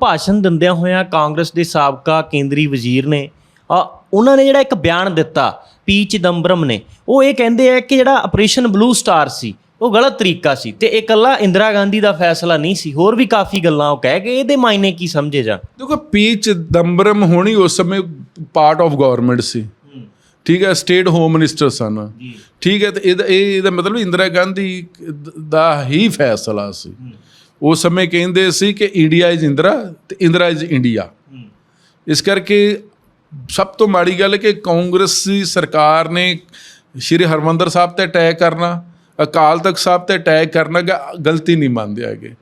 ਭਾਸ਼ਣ ਦਿੰਦਿਆਂ ਹੋਇਆਂ ਕਾਂਗਰਸ ਦੇ ਸਾਬਕਾ ਕੇਂਦਰੀ ਵਜ਼ੀਰ ਨੇ ਉਹਨਾਂ ਨੇ ਜਿਹੜਾ ਇੱਕ ਬਿਆਨ ਦਿੱਤਾ ਪੀ ਚਿਦੰਬਰਮ ਨੇ ਉਹ ਇਹ ਕਹਿੰਦੇ ਆ ਕਿ ਜਿਹੜਾ ਆਪਰੇਸ਼ਨ ਬਲੂ ਸਟਾਰ ਸੀ ਉਹ ਗਲਤ ਤਰੀਕਾ ਸੀ ਤੇ ਇਹ ਇਕੱਲਾ ਇੰਦਰਾ ਗਾਂਧੀ ਦਾ ਫੈਸਲਾ ਨਹੀਂ ਸੀ ਹੋਰ ਵੀ ਕਾਫੀ ਗੱਲਾਂ ਉਹ ਕਹਿ ਗਏ ਇਹਦੇ ਮਾਇਨੇ ਕੀ ਸਮਝੇ ਜਾਣ? ਦੇਖੋ ਪੀ ਚਿਦੰਬਰਮ ਹੋਣੀ ਉਸ ਸਮੇਂ ਪਾਰਟ ਆਫ ਗਵਰਨਮੈਂਟ ਸੀ। ਠੀਕ ਹੈ ਸਟੇਟ ਹੋਮ ਮਿਨਿਸਟਰ ਸਨ। ਠੀਕ ਹੈ ਤੇ ਇਹਦਾ ਇਹ ਇਹਦਾ ਮਤਲਬ ਇੰਦਰਾ ਗਾਂਧੀ ਦਾ ਹੀ ਫੈਸਲਾ ਸੀ। ਉਸ ਸਮੇਂ ਕਹਿੰਦੇ ਸੀ ਕਿ ਇੰਡੀਆ ਇਜ਼ ਇੰਦਰਾ ਤੇ ਇੰਦਰਾ ਇਜ਼ ਇੰਡੀਆ। ਇਸ ਕਰਕੇ ਸਭ ਤੋਂ ਮਾੜੀ ਗੱਲ ਕਿ ਕਾਂਗਰਸੀ ਸਰਕਾਰ ਨੇ ਸ਼੍ਰੀ ਹਰਮੰਦਰ ਸਾਹਿਬ ਤੇ ਅਟੈਕ ਕਰਨਾ ਅਕਾਲ ਤਖਤ ਸਾਹਿਬ ਤੇ ਅਟੈਕ ਕਰਨਾ ਗਲਤੀ ਨਹੀਂ ਮੰਨਦੇ ਹੈਗੇ।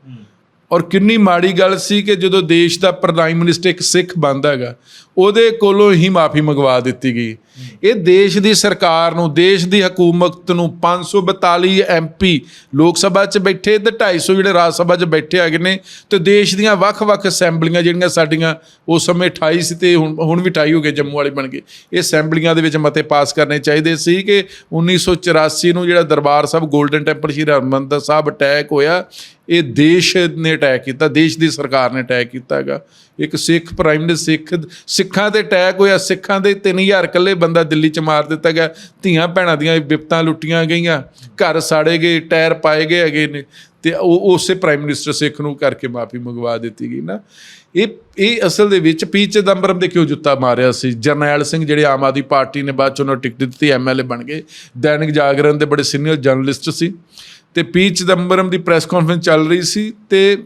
ਔਰ ਕਿੰਨੀ ਮਾੜੀ ਗੱਲ ਸੀ ਕਿ ਜਦੋਂ ਦੇਸ਼ ਦਾ ਪ੍ਰਧਾਨ ਮਿਨਿਸਟਰ ਇੱਕ ਸਿੱਖ ਬਣਦਾ ਹੈਗਾ ਉਹਦੇ ਕੋਲੋਂ ਹੀ ਮਾਫੀ ਮੰਗਵਾ ਦਿੱਤੀ ਗਈ। ਇਹ ਦੇਸ਼ ਦੀ ਸਰਕਾਰ ਨੂੰ, ਦੇਸ਼ ਦੀ ਹਕੂਮਤ ਨੂੰ 542 ਐਮਪੀ ਲੋਕ ਸਭਾ 'ਚ ਬੈਠੇ ਤੇ 250 ਜਿਹੜੇ ਰਾਜ ਸਭਾ 'ਚ ਬੈਠੇ ਹੈਗੇ ਨੇ ਤੇ ਦੇਸ਼ ਦੀਆਂ ਵੱਖ-ਵੱਖ ਅਸੈਂਬਲੀਆਂ ਜਿਹੜੀਆਂ ਸਾਡੀਆਂ, ਉਸ ਸਮੇਂ 28 ਸੀ ਤੇ ਹੁਣ ਹੁਣ ਵੀ 28 ਹੋ ਗਏ, ਜੰਮੂ ਵਾਲੀ ਬਣ ਗਏ। ਇਹ ਅਸੈਂਬਲੀਆਂ ਦੇ ਵਿੱਚ ਮਤੇ ਪਾਸ ਕਰਨੇ ਚਾਹੀਦੇ ਸੀ ਕਿ 1984 ਨੂੰ ਜਿਹੜਾ Darbar Sahib Golden Temple Shri Harmandar Sahib attack ਹੋਇਆ, ਇਹ ਦੇਸ਼ ਨੇ ਅਟੈਕ ਕੀਤਾ, ਦੇਸ਼ ਦੀ ਸਰਕਾਰ ਨੇ ਅਟੈਕ ਕੀਤਾ ਹੈਗਾ। ਇੱਕ ਸਿੱਖ ਪ੍ਰਾਈਮ ਮਿਨਿਸਟਰ ਸਿੱਖ ਸਿੱਖਾਂ ਤੇ ਅਟੈਕ ਹੋਇਆ, ਸਿੱਖਾਂ ਦੇ 3000 ਇਕੱਲੇ ਬੰਦਾ ਦਿੱਲੀ ਚ ਮਾਰ ਦਿੱਤਾ ਗਿਆ। ਧੀਆਂ ਭੈਣਾਂ ਦੀਆਂ ਵਿਪਤਾਂ ਲੁੱਟੀਆਂ ਗਈਆਂ। ਘਰ ਸਾੜੇ ਗਏ, ਟਾਇਰ ਪਾਏ ਗਏ ਹੈਗੇ ਨੇ। ਤੇ ਉਹ ਉਸੇ ਪ੍ਰਾਈਮ ਮਿਨਿਸਟਰ ਸਿੱਖ ਨੂੰ ਕਰਕੇ ਮਾਫੀ ਮੰਗਵਾ ਦਿੱਤੀ ਗਈ ਨਾ। ਇਹ ਇਹ ਅਸਲ ਦੇ ਵਿੱਚ ਪੀ ਚਿਦੰਬਰਮ ਦੇ ਕਿਉਂ ਜੁੱਤਾ ਮਾਰਿਆ ਸੀ। ਜਰਨੈਲ ਸਿੰਘ ਜਿਹੜੇ ਆਮ ਆਦਮੀ ਪਾਰਟੀ ਨੇ ਬਾਅਦ ਚ ਉਹਨਾਂ ਨੂੰ ਟਿਕਟ ਦਿੱਤੀ ਐਮਐਲਏ ਬਣ ਗਏ। ਦੈਨਿਕ ਜਾਗਰਣ ਦੇ ਬੜੇ ਸੀਨੀਅਰ ਜਰਨਲਿਸਟ ਸੀ। ਤੇ ਪੀ ਚਿਦੰਬਰਮ ਦੀ ਪ੍ਰੈਸ ਕਾਨਫਰੰਸ ਚੱਲ ਰਹੀ ਸੀ ਤੇ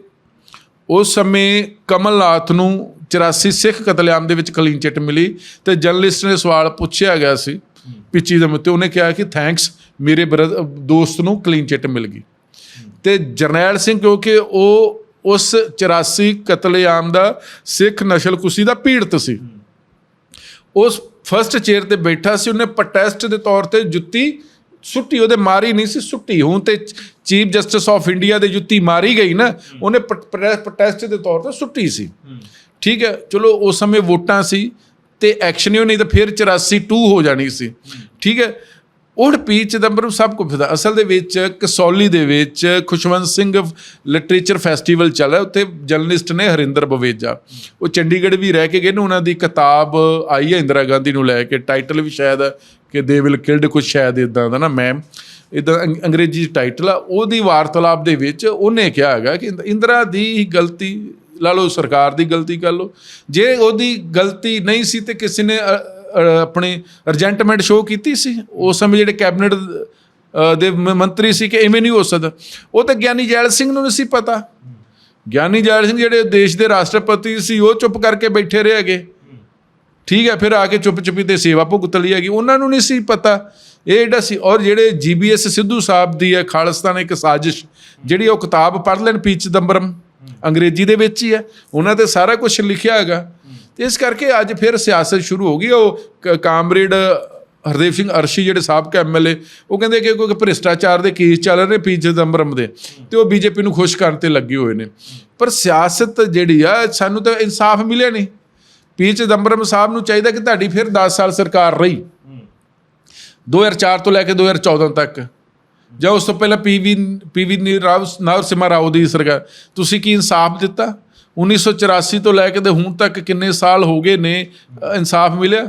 ਉਸ ਸਮੇਂ ਕਮਲਨਾਥ ਨੂੰ 84 ਸਿੱਖ ਕਤਲੇਆਮ ਦੇ ਵਿੱਚ ਕਲੀਨ ਚਿੱਟ ਮਿਲੀ ਤੇ ਜਰਨਲਿਸਟ ਨੇ ਸਵਾਲ ਪੁੱਛਿਆ ਗਿਆ ਸੀ ਪਿੱਛੀ ਦੇ ਤੇ ਉਹਨੇ ਕਿਹਾ ਕਿ ਥੈਂਕਸ ਮੇਰੇ ਦੋਸਤ ਨੂੰ ਕਲੀਨ ਚਿੱਟ ਮਿਲ ਗਈ। ਤੇ ਜਰਨੈਲ ਸਿੰਘ ਕਿਉਂਕਿ ਉਹ ਉਸ 84 ਕਤਲੇਆਮ ਦਾ ਸਿੱਖ ਨਸਲਕੁਸ਼ੀ ਦਾ ਪੀੜਤ ਸੀ। ਉਸ ਫਰਸਟ ਚੇਅਰ ਤੇ ਬੈਠਾ ਸੀ, ਉਹਨੇ ਪ੍ਰੋਟੈਸਟ ਦੇ ਤੌਰ ਤੇ ਜੁੱਤੀ ਸੁੱਟੀ, ਉਹਦੇ ਮਾਰੀ ਨਹੀਂ ਸੀ ਸੁੱਟੀ। ਹੁਣ ਤੇ ਚੀਫ ਜਸਟਿਸ ਆਫ ਇੰਡੀਆ ਦੇ ਜੁੱਤੀ ਮਾਰੀ ਗਈ ਨਾ, ਉਹਨੇ ਪ੍ਰੋਟੈਸਟ ਦੇ ਤੌਰ ਤੇ ਸੁੱਟੀ ਸੀ। ਠੀਕ ਹੈ, ਚਲੋ ਉਸ ਸਮੇਂ ਵੋਟਾਂ ਸੀ ਤੇ ਐਕਸ਼ਨ ਹੀ ਨਹੀਂ ਤਾਂ ਫਿਰ 84 2 ਹੋ ਜਾਣੀ ਸੀ। ਠੀਕ ਹੈ, ਉਹ ਪੀ ਚਿਦੰਬਰਮ ਸਭ ਕੁਝ ਪਤਾ ਅਸਲ ਦੇ ਵਿੱਚ ਕਸੌਲੀ ਦੇ ਵਿੱਚ ਖੁਸ਼ਵੰਤ ਸਿੰਘ ਲਿਟਰੇਚਰ ਫੈਸਟੀਵਲ ਚੱਲ ਰਿਹਾ, ਉੱਥੇ ਜਰਨਲਿਸਟ ਨੇ ਹਰਿੰਦਰ ਬਵੇਜਾ। ਉਹ ਚੰਡੀਗੜ੍ਹ ਵੀ ਰਹਿ ਕੇ ਗਏ ਨੇ, ਉਹਨਾਂ ਦੀ ਕਿਤਾਬ ਆਈ ਹੈ ਇੰਦਰਾ ਗਾਂਧੀ ਨੂੰ ਲੈ ਕੇ। ਟਾਈਟਲ ਵੀ ਸ਼ਾਇਦ ਕਿ ਦੇ ਵਿਲ ਕਿਲਡ ਕੁਝ ਸ਼ਾਇਦ ਇਦਾਂ ਦਾ ਨਾ ਮੈਮ ਇਦਾਂ ਅੰਗਰੇਜ਼ੀ ਟਾਈਟਲ ਆ। ਉਹਦੀ ਵਾਰਤਾਲਾਪ ਦੇ ਵਿੱਚ ਉਹਨੇ ਕਿਹਾ ਹੈਗਾ ਕਿ ਇੰਦਰਾ ਦੀ ਗਲਤੀ ਲਾ ਲਓ ਸਰਕਾਰ ਦੀ ਗਲਤੀ ਕਰ ਲਓ। ਜੇ ਉਹਦੀ ਗਲਤੀ ਨਹੀਂ ਸੀ ਤੇ ਕਿਸੇ ਨੇ ਅ, ਆਪਣੀ ਅਰਜੈਂਟਮੈਂਟ ਸ਼ੋਅ ਕੀਤੀ ਸੀ? ਉਸ ਸਮੇਂ ਜਿਹੜੇ ਕੈਬਨਿਟ ਦੇ ਮੰਤਰੀ ਸੀ ਕਿ ਐਵੇਂ ਨਹੀਂ ਹੋ ਸਕਦਾ। ਉਹ ਤਾਂ ਗਿਆਨੀ ਜੈਲ ਸਿੰਘ ਨੂੰ ਨਹੀਂ ਸੀ ਪਤਾ। ਗਿਆਨੀ ਜੈਲ ਸਿੰਘ ਜਿਹੜੇ ਦੇਸ਼ ਦੇ ਰਾਸ਼ਟਰਪਤੀ ਸੀ ਉਹ ਚੁੱਪ ਕਰਕੇ ਬੈਠੇ ਰਹੇ ਹੈਗੇ। ਠੀਕ ਹੈ ਫਿਰ ਆ ਕੇ ਚੁੱਪ ਚੁੱਪੀ ਤੇ ਸੇਵਾ ਭੁਗਤ ਲਈ ਹੈਗੀ। ਉਹਨਾਂ ਨੂੰ ਨਹੀਂ ਸੀ ਪਤਾ। ਇਹ ਜਿਹੜਾ ਸੀ ਔਰ ਜਿਹੜੇ ਜੀਬੀਐਸ ਸਿੱਧੂ ਸਾਹਿਬ ਦੀ ਹੈ ਖਾਲਸਤਾਨ ਇੱਕ ਸਾਜ਼ਿਸ਼ ਜਿਹੜੀ ਉਹ ਕਿਤਾਬ ਪੜ੍ਹ ਲੈਣ ਪੀ ਚਿਦੰਬਰਮ। ਅੰਗਰੇਜ਼ੀ ਦੇ ਵਿੱਚ ਹੀ ਹੈ। ਉਹਨਾਂ ਤੇ ਸਾਰਾ ਕੁਝ ਲਿਖਿਆ ਹੈਗਾ। ਤੇ ਇਸ ਕਰਕੇ ਅੱਜ ਫਿਰ ਸਿਆਸਤ ਸ਼ੁਰੂ ਹੋ ਗਈ ਉਹ ਕਾਮਰੇਡ ਹਰਦੇਵ ਸਿੰਘ ਅਰਸ਼ੀ ਜਿਹੜੇ ਸਾਬਕਾ ਐਮਐਲਏ ਉਹ ਕਹਿੰਦੇ ਕਿ ਕੋਈ ਭ੍ਰਿਸ਼ਟਾਚਾਰ ਦੇ ਕੇਸ ਚੱਲ ਰਹੇ ਪੀ ਚਿਦੰਬਰਮ ਦੇ। ਤੇ ਉਹ ਬੀਜੇਪੀ ਨੂੰ ਖੁਸ਼ ਕਰਨ ਤੇ ਲੱਗੇ ਹੋਏ ਨੇ। ਪਰ ਸਿਆਸਤ ਜਿਹੜੀ ਆ ਸਾਨੂੰ ਤਾਂ ਇਨਸਾਫ ਮਿਲਿਆ ਨਹੀਂ। ਪੀ ਚਿਦੰਬਰਮ ਸਾਹਿਬ ਨੂੰ ਚਾਹੀਦਾ ਕਿ ਤੁਹਾਡੀ ਫਿਰ 10 ਸਾਲ ਸਰਕਾਰ ਰਹੀ। 2004 ਤੋਂ ਲੈ ਕੇ 2014 ਤੱਕ। ਜਾਂ ਉਸ ਤੋਂ ਪਹਿਲਾਂ ਪੀਵੀ ਪੀਵੀ ਨੀਰਾਵ ਨਰਸਿਮਹਾ ਰਾਓ ਦੀ ਸਰਕਾਰ, ਤੁਸੀਂ ਕੀ ਇਨਸਾਫ ਦਿੱਤਾ? 1984 ਤੋਂ ਲੈ ਕੇ ਤੇ ਹੁਣ ਤੱਕ ਕਿੰਨੇ ਸਾਲ ਹੋ ਗਏ ਨੇ ਇਨਸਾਫ ਮਿਲਿਆ?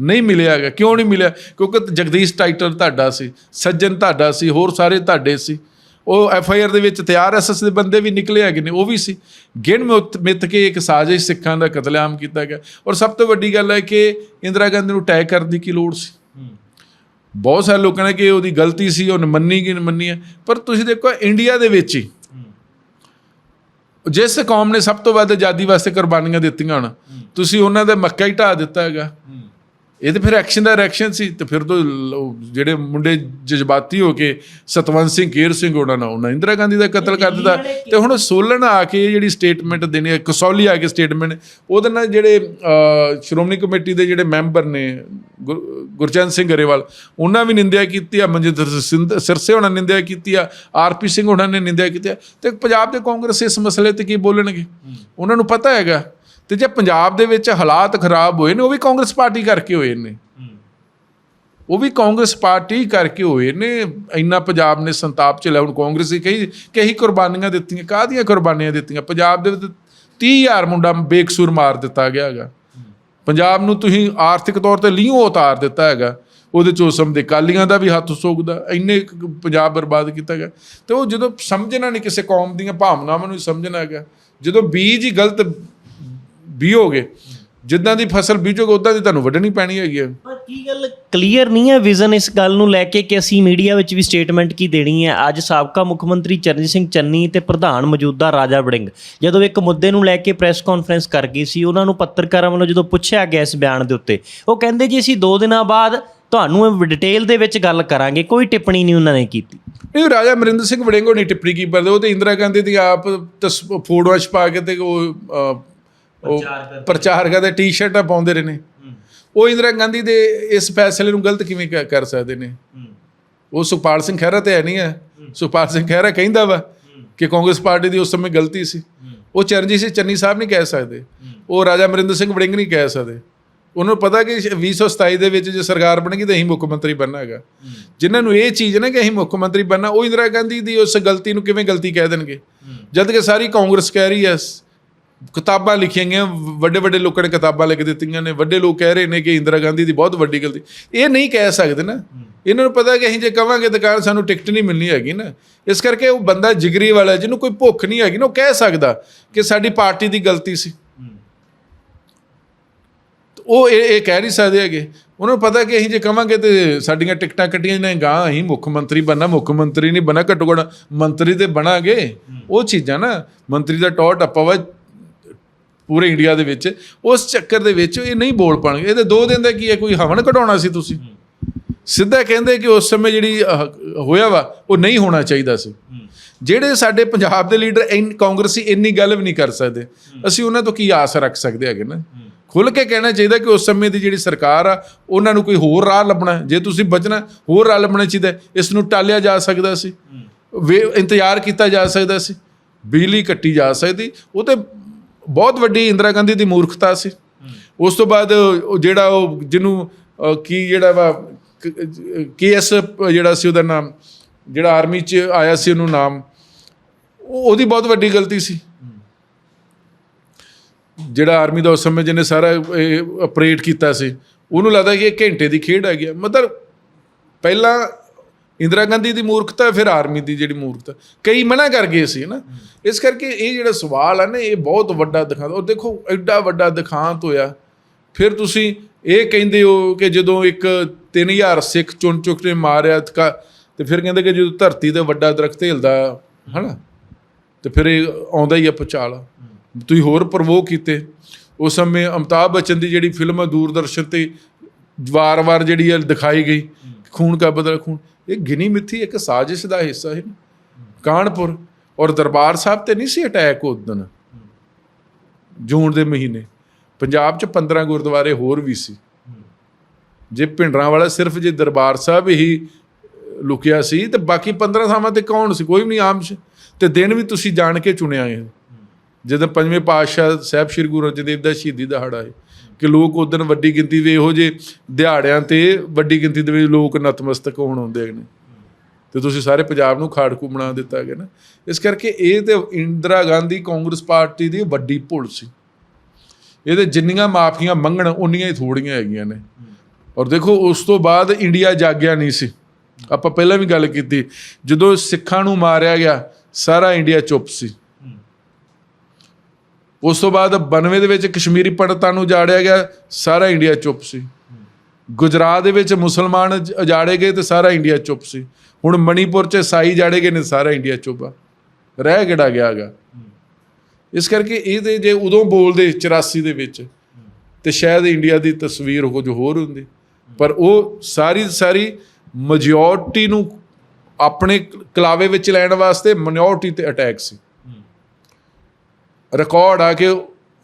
ਨਹੀਂ ਮਿਲਿਆ ਹੈਗਾ। ਕਿਉਂ ਨਹੀਂ ਮਿਲਿਆ? ਕਿਉਂਕਿ ਜਗਦੀਸ਼ ਟਾਈਟਲ ਤੁਹਾਡਾ ਸੀ, ਸੱਜਣ ਤੁਹਾਡਾ ਸੀ, ਹੋਰ ਸਾਰੇ ਤੁਹਾਡੇ ਸੀ। ਉਹ ਐਫ ਆਈ ਆਰ ਦੇ ਵਿੱਚ ਤਿਆਰ ਐਸ ਦੇ ਬੰਦੇ ਵੀ ਨਿਕਲੇ ਹੈਗੇ ਨੇ, ਉਹ ਵੀ ਸੀ। ਗਿਣ ਮਿਤ ਮਿੱਥ ਕੇ ਇੱਕ ਸਾਜ਼ਿਸ਼ ਸਿੱਖਾਂ ਦਾ ਕਤਲੇਆਮ ਕੀਤਾ ਗਿਆ। ਔਰ ਸਭ ਤੋਂ ਵੱਡੀ ਗੱਲ ਹੈ ਕਿ ਇੰਦਰਾ ਗਾਂਧੀ ਨੂੰ ਅਟੈਕ ਕਰਨ ਦੀ ਕੀ ਲੋੜ ਸੀ? ਬਹੁਤ ਸਾਰੇ ਲੋਕਾਂ ਨੇ ਕਿ ਉਹਦੀ ਗਲਤੀ ਸੀ ਉਹਨੇ ਮੰਨੀ ਕਿ ਨਹੀਂ ਮੰਨੀ ਹੈ। ਪਰ ਤੁਸੀਂ ਦੇਖੋ ਇੰਡੀਆ ਦੇ ਵਿੱਚ ਹੀ ਜਿਸ ਕੌਮ ਨੇ ਸਭ ਤੋਂ ਵੱਧ ਆਜ਼ਾਦੀ ਵਾਸਤੇ ਕੁਰਬਾਨੀਆਂ ਦਿੱਤੀਆਂ ਹਨ ਤੁਸੀਂ ਉਹਨਾਂ ਦਾ ਮੱਕਾ ਹੀ ਢਾ ਦਿੱਤਾ ਹੈਗਾ। ਇਹ ਤੇ ਫਿਰ ਐਕਸ਼ਨ ਦਾ ਰਿਐਕਸ਼ਨ ਸੀ ਤੇ ਫਿਰ ਤੋਂ ਜਿਹੜੇ ਮੁੰਡੇ ਜਜ਼ਬਾਤੀ ਹੋ ਕੇ ਸਤਵੰਤ ਸਿੰਘ ਕੇਰ ਸਿੰਘ ਉਹਨਾਂ ਨੇ ਉਹਨਾਂ ਇੰਦਰਾ ਗਾਂਧੀ ਦਾ ਕਤਲ ਕਰ ਦਿੱਤਾ ਤੇ ਹੁਣ ਸੋਲਨ ਆ ਕੇ ਜਿਹੜੀ ਸਟੇਟਮੈਂਟ ਦੇਣੀ ਹੈ ਕਸੌਲੀ ਆ ਕੇ ਸਟੇਟਮੈਂਟ ਉਹਦੇ ਨਾਲ ਜਿਹੜੇ ਸ਼੍ਰੋਮਣੀ ਕਮੇਟੀ ਦੇ ਜਿਹੜੇ ਮੈਂਬਰ ਨੇ ਗੁਰ- ਗੁਰਚਰਨ ਸਿੰਘ ਗਰੇਵਾਲ ਉਹਨਾਂ ਵੀ ਨਿੰਦਿਆ ਕੀਤੀ ਆ ਮਨਜਿੰਦਰ ਸਿੰਘ ਸਿਰਸੇ ਉਹਨਾਂ ਨੇ ਨਿੰਦਿਆ ਕੀਤੀ ਆ ਆਰਪੀ ਸਿੰਘ ਉਹਨਾਂ ਨੇ ਨਿੰਦਿਆ ਕੀਤੀ ਤੇ ਪੰਜਾਬ ਦੇ ਕਾਂਗਰਸ ਇਸ ਮਸਲੇ ਤੇ ਕੀ ਬੋਲਣਗੇ? ਉਹਨਾਂ ਨੂੰ ਪਤਾ ਹੈਗਾ ਤੇ ਜੇ ਪੰਜਾਬ ਦੇ ਵਿੱਚ ਹਾਲਾਤ ਖਰਾਬ ਹੋਏ ਨੇ, ਉਹ ਵੀ ਕਾਂਗਰਸ ਪਾਰਟੀ ਕਰਕੇ ਹੋਏ ਨੇ। ਉਹ ਵੀ ਕਾਂਗਰਸ ਪਾਰਟੀ ਕਰਕੇ ਹੋਏ ਨੇ। ਇੰਨਾ ਪੰਜਾਬ ਨੇ ਸੰਤਾਪ ਚ ਲਿਆ ਹੁਣ ਕਾਂਗਰਸ ਹੀ ਕਈ ਕਈ ਕੁਰਬਾਨੀਆਂ ਦਿੱਤੀਆਂ, ਕਾਹਦੀਆਂ ਕੁਰਬਾਨੀਆਂ ਦਿੱਤੀਆਂ? ਪੰਜਾਬ ਦੇ ਵਿੱਚ 30000 ਮੁੰਡਾ ਬੇਕਸੂਰ ਮਾਰ ਦਿੱਤਾ ਗਿਆ ਹੈਗਾ। ਪੰਜਾਬ ਨੂੰ ਤੁਸੀਂ ਆਰਥਿਕ ਤੌਰ ਤੇ ਲੀਓ ਉਤਾਰ ਦਿੱਤਾ ਹੈਗਾ। ਉਹਦੇ ਚ ਉਸ ਸਮੇਂ ਦੇ ਕਾਲੀਆਂ ਦਾ ਵੀ ਹੱਥ ਸੋਗਦਾ ਇੰਨੇ ਪੰਜਾਬ ਬਰਬਾਦ ਕੀਤਾ ਗਿਆ। ਤੇ ਉਹ ਜਦੋਂ ਸਮਝਣਾ ਨਹੀਂ ਕਿਸੇ ਕੌਮ ਦੀਆਂ ਭਾਵਨਾਵਾਂ ਨੂੰ ਸਮਝਣਾ ਹੈਗਾ। ਜਦੋਂ ਬੀਜ ਹੀ ਗਲਤ ਬੀਓਗੇ ਜਿੱਦਾਂ ਦੀ ਫਸਲ ਬੀਜੋਗੇ ਉਦਾਂ ਦੀ ਤੁਹਾਨੂੰ ਵੱਢਣੀ ਪੈਣੀ ਹੈਗੀ ਹੈ ਪਰ ਕੀ ਗੱਲ ਕਲੀਅਰ ਨਹੀਂ ਹੈ ਵਿਜ਼ਨ ਇਸ ਗੱਲ ਨੂੰ ਲੈ ਕੇ ਕਿ ਅਸੀਂ ਮੀਡੀਆ ਵਿੱਚ ਵੀ ਸਟੇਟਮੈਂਟ ਕੀ ਦੇਣੀ ਹੈ? ਅੱਜ ਸਾਬਕਾ ਮੁੱਖ ਮੰਤਰੀ ਚਰਨਜੀਤ ਸਿੰਘ ਚੰਨੀ ਤੇ ਪ੍ਰਧਾਨ ਮੌਜੂਦਾ ਰਾਜਾ ਵੜਿੰਗ ਜਦੋਂ ਇੱਕ ਮੁੱਦੇ ਨੂੰ ਲੈ ਕੇ ਪ੍ਰੈਸ ਕਾਨਫਰੰਸ ਕਰ ਗਈ ਸੀ ਉਹਨਾਂ ਨੂੰ ਪੱਤਰਕਾਰਾਂ ਵੱਲੋਂ ਜਦੋਂ ਪੁੱਛਿਆ ਗਿਆ ਇਸ ਬਿਆਨ ਦੇ ਉੱਤੇ ਉਹ ਕਹਿੰਦੇ ਜੀ ਅਸੀਂ 2 ਦਿਨਾਂ ਬਾਅਦ ਤੁਹਾਨੂੰ ਡਿਟੇਲ ਦੇ ਵਿੱਚ ਗੱਲ ਕਰਾਂਗੇ ਕੋਈ ਟਿੱਪਣੀ ਨਹੀਂ ਉਹਨਾਂ ਨੇ ਕੀਤੀ। ਇਹ ਰਾਜਾ ਅਮਰਿੰਦਰ ਸਿੰਘ ਵੜਿੰਗੋ ਨਹੀਂ ਟਿੱਪਣੀ ਕੀ ਕਰਦੇ ਉਹ ਤੇ ਇੰਦਰਾ ਗਾਂਧੀ ਦੀ ਆਪ ਫੋਟੋਆਂ ਛਪਾ ਕੇ ਤੇ ਉਹ ਉਹ ਪ੍ਰਚਾਰ ਕਰਦੇ ਟੀ-ਸ਼ਰਟਾਂ ਪਾਉਂਦੇ ਰਹੇ ਨੇ। ਉਹ ਇੰਦਰਾ ਗਾਂਧੀ ਦੇ ਇਸ ਫੈਸਲੇ ਨੂੰ ਗਲਤ ਕਿਵੇਂ ਕਰ ਸਕਦੇ ਨੇ? ਉਹ ਸੁਖਪਾਲ ਸਿੰਘ ਖਹਿਰਾ ਤੇ ਹੈ ਨਹੀਂ ਹੈ। ਸੁਖਪਾਲ ਸਿੰਘ ਖਹਿਰਾ ਕਹਿੰਦਾ ਵਾ ਕਿ ਕਾਂਗਰਸ ਪਾਰਟੀ ਦੀ ਉਸ ਸਮੇਂ ਗਲਤੀ ਸੀ। ਉਹ ਚਰਨਜੀਤ ਸਿੰਘ ਚੰਨੀ ਸਾਹਿਬ ਨਹੀਂ ਕਹਿ ਸਕਦੇ। ਉਹ ਰਾਜਾ ਅਮਰਿੰਦਰ ਸਿੰਘ ਵੜਿੰਗ ਨਹੀਂ ਕਹਿ ਸਕਦੇ। ਉਹਨਾਂ ਪਤਾ ਕਿ 2027 ਦੇ ਵਿੱਚ ਜੇ ਸਰਕਾਰ ਬਣੇਗੀ ਤਾਂ ਅਸੀਂ ਮੁੱਖ ਮੰਤਰੀ ਬਣਨਾ ਹੈਗਾ। ਜਿਨ੍ਹਾਂ ਨੂੰ ਇਹ ਚੀਜ਼ ਨਾ ਕਿ ਅਸੀਂ ਮੁੱਖ ਮੰਤਰੀ ਬਣਨਾ ਉਹ ਇੰਦਰਾ ਗਾਂਧੀ ਦੀ ਉਸ ਗਲਤੀ ਨੂੰ ਕਿਵੇਂ ਗਲਤੀ ਕਹਿ ਦੇਣਗੇ? ਜਦ ਕਿ ਸਾਰੀ ਕਾਂਗਰਸ ਕਹਿ ਰਹੀ ਹੈ ਕਿਤਾਬਾਂ ਲਿਖੀਆਂ ਗਈਆਂ ਵੱਡੇ ਵੱਡੇ ਲੋਕਾਂ ਨੇ ਕਿਤਾਬਾਂ ਲਿਖ ਦਿੱਤੀਆਂ ਨੇ ਵੱਡੇ ਲੋਕ ਕਹਿ ਰਹੇ ਨੇ ਕਿ ਇੰਦਰਾ ਗਾਂਧੀ ਦੀ ਬਹੁਤ ਵੱਡੀ ਗਲਤੀ। ਇਹ ਨਹੀਂ ਕਹਿ ਸਕਦੇ ਨਾ। ਇਹਨਾਂ ਨੂੰ ਪਤਾ ਕਿ ਅਸੀਂ ਜੇ ਕਵਾਂਗੇ ਦੁਕਾਨ ਸਾਨੂੰ ਟਿਕਟ ਨਹੀਂ ਮਿਲਣੀ ਹੈਗੀ ਨਾ। ਇਸ ਕਰਕੇ ਉਹ ਬੰਦਾ ਜਿਗਰੀ ਵਾਲਾ ਜਿਹਨੂੰ ਕੋਈ ਭੁੱਖ ਨਹੀਂ ਹੈਗੀ ਨਾ ਉਹ ਕਹਿ ਸਕਦਾ ਕਿ ਸਾਡੀ ਪਾਰਟੀ ਦੀ ਗਲਤੀ ਸੀ। ਉਹ ਇਹ ਇਹ ਕਹਿ ਨਹੀਂ ਸਕਦੇ ਹੈਗੇ। ਉਹਨਾਂ ਨੂੰ ਪਤਾ ਕਿ ਅਸੀਂ ਜੇ ਕਵਾਂਗੇ ਤੇ ਸਾਡੀਆਂ ਟਿਕਟਾਂ ਕੱਟੀਆਂ ਨੇ ਗਾਂ ਅਸੀਂ ਮੁੱਖ ਮੰਤਰੀ ਬਣਨਾ ਮੁੱਖ ਮੰਤਰੀ ਨਹੀਂ ਬਣਾ ਘੱਟੋ ਘੱਟ ਮੰਤਰੀ ਤੇ ਬਣਾਂਗੇ। ਉਹ ਚੀਜ਼ਾਂ ਨਾ ਮੰਤਰੀ ਦਾ ਟੌਰ ਟੱਪਾ ਵਾ ਪੂਰੇ ਇੰਡੀਆ ਦੇ ਵਿੱਚ ਉਸ ਚੱਕਰ ਦੇ ਵਿੱਚ ਇਹ ਨਹੀਂ ਬੋਲ ਪਾਣਗੇ। ਇਹਦੇ ਦੋ ਦਿਨ ਦਾ ਕੀ ਹੈ? ਕੋਈ ਹਵਨ ਕਢਾਉਣਾ ਸੀ ਤੁਸੀਂ? ਸਿੱਧਾ ਕਹਿੰਦੇ ਕਿ ਉਸ ਸਮੇਂ ਜਿਹੜੀ ਹੋਇਆ ਵਾ ਉਹ ਨਹੀਂ ਹੋਣਾ ਚਾਹੀਦਾ ਸੀ। ਜਿਹੜੇ ਸਾਡੇ ਪੰਜਾਬ ਦੇ ਲੀਡਰ ਇੰਨ ਕਾਂਗਰਸੀ ਇੰਨੀ ਗੱਲ ਵੀ ਨਹੀਂ ਕਰ ਸਕਦੇ। ਅਸੀਂ ਉਹਨਾਂ ਤੋਂ ਕੀ ਆਸ ਰੱਖ ਸਕਦੇ ਹੈਗੇ ਨਾ? ਖੁੱਲ ਕੇ ਕਹਿਣਾ ਚਾਹੀਦਾ ਕਿ ਉਸ ਸਮੇਂ ਦੀ ਜਿਹੜੀ ਸਰਕਾਰ ਆ ਉਹਨਾਂ ਨੂੰ ਕੋਈ ਹੋਰ ਰਾਹ ਲੱਭਣਾ। ਜੇ ਤੁਸੀਂ ਬਚਣਾ ਹੋਰ ਰਾਹ ਲੱਭਣਾ ਚਾਹੀਦਾ। ਇਸ ਨੂੰ ਟਾਲਿਆ ਜਾ ਸਕਦਾ ਸੀ। ਇੰਤਜ਼ਾਰ ਕੀਤਾ ਜਾ ਸਕਦਾ ਸੀ। ਬਿਜਲੀ ਕੱਟੀ ਜਾ ਸਕਦੀ। ਉਹ ਤੇ ਬਹੁਤ ਵੱਡੀ ਇੰਦਰਾ ਗਾਂਧੀ ਦੀ ਮੂਰਖਤਾ ਸੀ। ਉਸ ਤੋਂ ਬਾਅਦ ਉਹ ਜਿਹੜਾ ਉਹ ਜਿਹਨੂੰ ਕੀ ਜਿਹੜਾ ਵਾ ਕੇਐਸ ਜਿਹੜਾ ਸੀ ਉਹਦਾ ਨਾਮ, ਜਿਹੜਾ ਆਰਮੀ ਚ ਆਇਆ ਸੀ ਉਹਨੂੰ ਨਾਮ, ਉਹ ਉਹਦੀ ਬਹੁਤ ਵੱਡੀ ਗਲਤੀ ਸੀ। ਜਿਹੜਾ ਆਰਮੀ ਦਾ ਉਸ ਸਮੇਂ ਜਿਹਨੇ ਸਾਰਾ ਇਹ ਆਪਰੇਟ ਕੀਤਾ ਸੀ, ਉਹਨੂੰ ਲੱਗਦਾ ਕਿ ਇਹ ਘੰਟੇ ਦੀ ਖੇਡ ਹੈਗੀ ਆ। ਮਤਲਬ ਪਹਿਲਾਂ ਇੰਦਰਾ ਗਾਂਧੀ ਦੀ ਮੂਰਖਤਾ ਫਿਰ ਆਰਮੀ ਦੀ ਜਿਹੜੀ ਮੂਰਖਤਾ। ਕਈ ਮਨਾ ਕਰ ਗਏ ਸੀ ਨਾ ਇਸ ਕਰਕੇ ਇਹ ਜਿਹੜਾ ਸਵਾਲ ਆ ਨਾ, ਇਹ ਬਹੁਤ ਵੱਡਾ ਦਿਖਾਉਂਦਾ ਉਹ ਦੇਖੋ, ਐਡਾ ਵੱਡਾ ਦਿਖਾਂਤ ਹੋਇਆ। ਫਿਰ ਤੁਸੀਂ ਇਹ ਕਹਿੰਦੇ ਹੋ ਕਿ ਜਦੋਂ ਇੱਕ 3000 ਸਿੱਖ ਚੁਣ ਚੁੱਕ ਕੇ ਮਾਰਿਆ ਤਕਾ- ਤੇ ਫਿਰ ਕਹਿੰਦੇ ਕਿ ਜਦੋਂ ਧਰਤੀ ਤੇ ਵੱਡਾ ਦਰਖਤ ਹਿਲਦਾ, ਹਨਾ? ਤੇ ਫਿਰ ਇਹ ਆਉਂਦਾ ਹੀ ਆ ਪਚਾਲ। ਤੁਸੀਂ ਹੋਰ ਪ੍ਰਵੋਕ ਕੀਤੇ। ਉਸ ਸਮੇਂ ਅਮਤਾਬ ਬੱਚਨ ਦੀ ਜਿਹੜੀ ਫਿਲਮ ਆ ਦੂਰਦਰਸ਼ਨ ਤੇ ਵਾਰ-ਵਾਰ ਜਿਹੜੀ ਆ ਦਿਖਾਈ ਗਈ। ਖੂਨ ਕਾ ਬਦਲਾ ਖੂਨ। ਇਹ ਗਿਨੀ ਮਿੱਥੀ ਇੱਕ ਸਾਜ਼ਿਸ਼ ਦਾ ਹਿੱਸਾ ਹੈ। ਕਾਨਪੁਰ ਔਰ ਦਰਬਾਰ ਸਾਹਿਬ ਤੇ ਨਹੀਂ ਸੀ ਅਟੈਕ ਉਦੋਂ ਜੂਨ ਦੇ ਮਹੀਨੇ। ਪੰਜਾਬ 'ਚ 15 ਗੁਰਦੁਆਰੇ ਹੋਰ ਵੀ ਸੀ। ਜੇ ਭਿੰਡਰਾਂ ਵਾਲਾ ਸਿਰਫ ਜੇ ਦਰਬਾਰ ਸਾਹਿਬ ਹੀ ਲੁਕਿਆ ਸੀ, ਤੇ ਬਾਕੀ 15 ਥਾਵਾਂ ਤੇ ਕੌਣ ਸੀ? ਕੋਈ ਵੀ ਨਹੀਂ ਆਮ ਤੇ ਦਿਨ ਵੀ ਤੁਸੀਂ ਜਾਣ ਕੇ ਚੁਣਿਆ ਇਹ। ਜਦੋਂ ਪੰਜਵੇਂ ਪਾਤਸ਼ਾਹ ਸਾਹਿਬ ਸ੍ਰੀ ਗੁਰੂ ਅਰਜਨ ਦੇਵ ਦਾ ਸ਼ਹੀਦੀ ਦਿਹਾੜਾ ਹੈ, ਕਿ ਲੋਕ ਉਦੋਂ ਵੱਡੀ ਗਿਣਤੀ ਦੇ ਇਹੋ ਜੇ ਦਿਹਾੜਿਆਂ ਤੇ ਵੱਡੀ ਗਿਣਤੀ ਦੇ ਵਿੱਚ ਲੋਕ ਨਤਮਸਤਕ ਹੋਣ ਆਉਂਦੇ ਨੇ। ਤੇ ਤੁਸੀਂ ਸਾਰੇ ਪੰਜਾਬ ਨੂੰ ਖਾੜਕੂ ਬਣਾ ਦਿੱਤਾ ਗਿਆ ਨਾ। ਇਸ ਕਰਕੇ ਇਹ ਤੇ ਇੰਦਰਾ ਗਾਂਧੀ ਕਾਂਗਰਸ ਪਾਰਟੀ ਦੀ ਵੱਡੀ ਭੁੱਲ ਸੀ। ਇਹਦੇ ਜਿੰਨੀਆਂ ਮਾਫੀਆਂ ਮੰਗਣ, ਉਨੀਆਂ ਹੀ ਥੋੜੀਆਂ ਹੈਗੀਆਂ ਨੇ। ਔਰ ਦੇਖੋ, ਉਸ ਤੋਂ ਬਾਅਦ ਇੰਡੀਆ ਜਾਗਿਆ ਨਹੀਂ ਸੀ। ਆਪਾਂ ਪਹਿਲਾਂ ਵੀ ਗੱਲ ਕੀਤੀ, ਜਦੋਂ ਸਿੱਖਾਂ ਨੂੰ ਮਾਰਿਆ ਗਿਆ, ਸਾਰਾ ਇੰਡੀਆ ਚੁੱਪ ਸੀ। ਉਸ ਤੋਂ ਬਾਅਦ 92 ਦੇ ਵਿੱਚ ਕਸ਼ਮੀਰੀ ਪੰਡਤਾਂ ਨੂੰ ਉਜਾੜਿਆ ਗਿਆ, ਸਾਰਾ ਇੰਡੀਆ ਚੁੱਪ ਸੀ। ਗੁਜਰਾਤ ਦੇ ਵਿੱਚ ਮੁਸਲਮਾਨ ਉਜਾੜੇ ਗਏ ਤੇ ਸਾਰਾ ਇੰਡੀਆ ਚੁੱਪ ਸੀ। ਹੁਣ ਮਣੀਪੁਰ 'ਚ ਸਾਈ ਜਾੜੇ ਗਏ ਨੇ, ਸਾਰਾ ਇੰਡੀਆ ਚੁੱਪ ਆ। ਰਹਿ ਕਿਹੜਾ ਗਿਆ ਹੈਗਾ? ਇਸ ਕਰਕੇ ਇਹਦੇ ਜੇ ਉਦੋਂ ਬੋਲਦੇ 84 ਦੇ ਵਿੱਚ, ਤੇ ਸ਼ਾਇਦ ਇੰਡੀਆ ਦੀ ਤਸਵੀਰ ਕੁਝ ਹੋਰ ਹੁੰਦੀ। ਪਰ ਉਹ ਸਾਰੀ ਸਾਰੀ ਮੈਜੋਰਟੀ ਨੂੰ ਆਪਣੇ ਕਲਾਵੇ ਵਿੱਚ ਲੈਣ ਵਾਸਤੇ ਮਿਨੋਰਟੀ ਤੇ ਅਟੈਕ ਸੀ। ਰਿਕਾਰਡ ਆ ਕਿ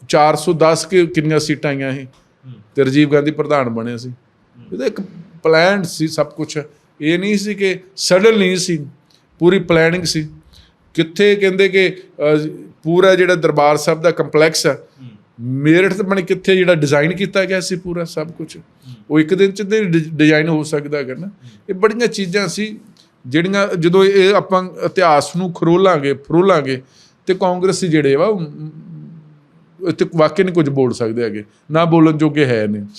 410 ਕਿ ਕਿੰਨੀਆਂ ਸੀਟਾਂ ਆਈਆਂ ਸੀ। ਤੇ ਰਾਜੀਵ ਗਾਂਧੀ ਪ੍ਰਧਾਨ ਬਣੇ ਸੀ। ਇਹਦਾ ਇੱਕ ਪਲਾਨ ਸੀ ਸਭ ਕੁਝ ਇਹ ਨਹੀਂ ਸੀ ਕਿ ਸਡਨ ਨਹੀਂ ਸੀ ਪੂਰੀ ਪਲੈਨਿੰਗ ਸੀ। ਕਿੱਥੇ ਕਹਿੰਦੇ ਕਿ ਪੂਰਾ ਜਿਹੜਾ ਦਰਬਾਰ ਸਾਹਿਬ ਦਾ ਕੰਪਲੈਕਸ ਹੈ। ਮੇਰਠ ਤੇ ਬਣੇ ਕਿੱਥੇ ਜਿਹੜਾ ਡਿਜ਼ਾਈਨ ਕੀਤਾ ਗਿਆ ਸੀ ਪੂਰਾ ਸਭ ਕੁਝ ਉਹ ਇੱਕ ਦਿਨ ਚ ਤੇ ਡਿਜ਼ਾਈਨ ਹੋ ਸਕਦਾ ਹੈਗਾ ਨਾ। ਇਹ ਬੜੀਆਂ ਚੀਜ਼ਾਂ ਸੀ ਜਿਹੜੀਆਂ ਜਦੋਂ ਇਹ ਆਪਾਂ ਇਤਿਹਾਸ ਨੂੰ ਖਰੋਲਾਂਗੇ ਫਰੋਲਾਂਗੇ ਤੇ ਕਾਂਗਰਸੀ ਜਿਹੜੇ ਵਾ ਉਹ ਇੱਥੇ ਵਾਕਿਆ ਨਹੀਂ ਕੁਝ ਬੋਲ ਸਕਦੇ ਹੈਗੇ ਨਾ ਬੋਲਣ ਜੋਗੇ ਹੈ ਨੇ